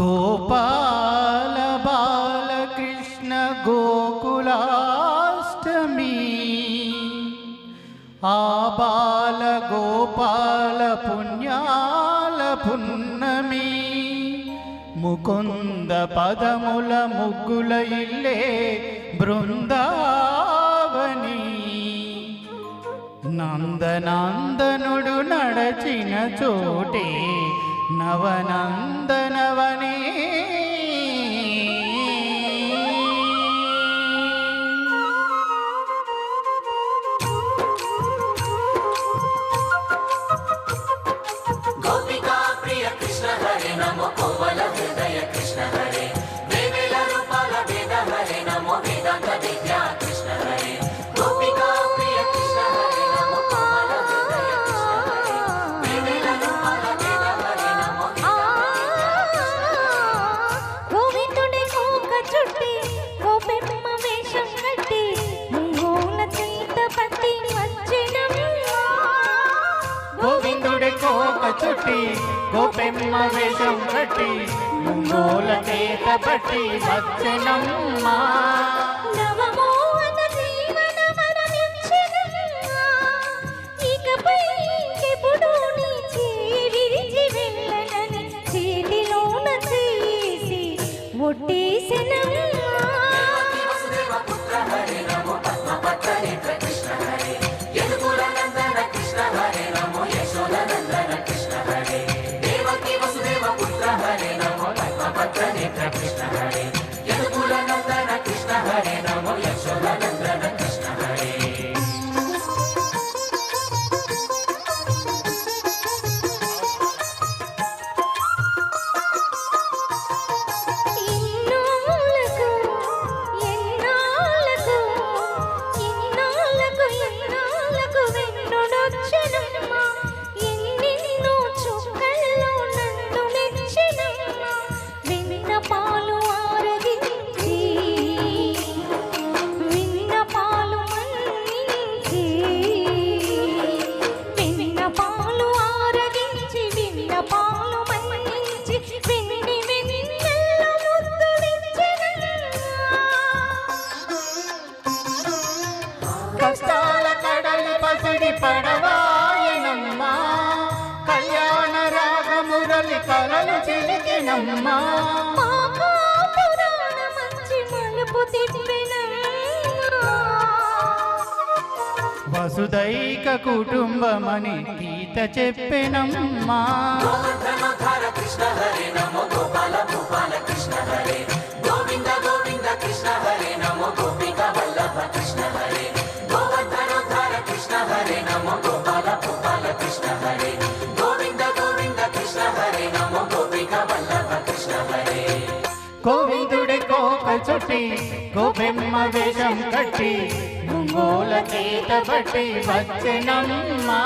గోపాల బాలకృష్ణ గోకులాష్టమి. ఆ బాల గోపాల పుణ్యాల పున్నమి. ముకుంద పదముల ముగ్గుల ఇల్లే బృందావని. నందనందనుడు నడచిన చోటే నవనందనవనే. గోపికా ప్రియ కృష్ణ హరి నమో కోవల హృదయ చుట్టి గోపెమ్మ వేషం కట్టి ముంగోల చేత పట్టి వచ్చనమ్మా. నవమోహన జీవన మరణించినమ్మా ఇకపై ఇంకెప్పుడు కలలు చిలికినమ్మా. వసుదైక కుటుంబమని గీత చెప్పెనమ్మా. కృష్ణ హరే నమో గోపాల కృష్ణ హరే. గోవింద గోవింద కృష్ణ హరే నమో గోపిక వల్లభ కృష్ణ హరే. గోవర్ధనోద్ధార కృష్ణ హరే నమో గోపాల గోవిందుడి కోక చుట్టి గోపెమ్మ వేషం కట్టి ముంగోల చేత బట్టి వచ్చెనమ్మా.